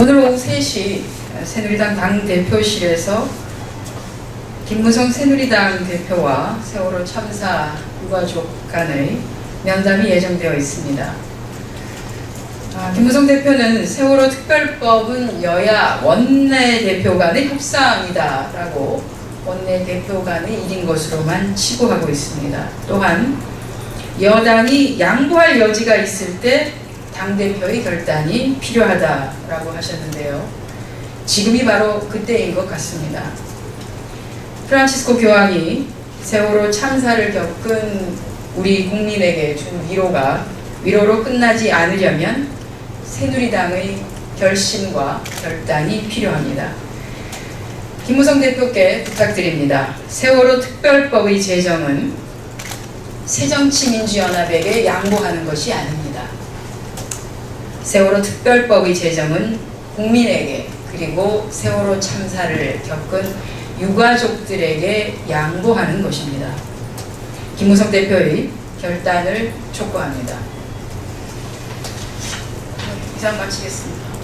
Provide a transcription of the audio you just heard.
오늘 오후 3시 새누리당 당대표실에서 김무성 새누리당 대표와 세월호 참사 유가족 간의 면담이 예정되어 있습니다. 아, 김무성 대표는 세월호 특별법은 여야 원내 대표 간의 협상이다라고 원내 대표 간의 일인 것으로만 치부하고 있습니다. 또한 여당이 양보할 여지가 있을 때 당대표의 결단이 필요하다라고 하셨는데요. 지금이 바로 그때인 것 같습니다. 프란치스코 교황이 세월호 참사를 겪은 우리 국민에게 준 위로가 위로로 끝나지 않으려면 새누리당의 결심과 결단이 필요합니다. 김무성 대표께 부탁드립니다. 세월호 특별법의 제정은 새정치민주연합에게 양보하는 것이 아닙니다. 세월호 특별법의 제정은 국민에게 그리고 세월호 참사를 겪은 유가족들에게 양보하는 것입니다. 김무성 대표의 결단을 촉구합니다. 이상 마치겠습니다.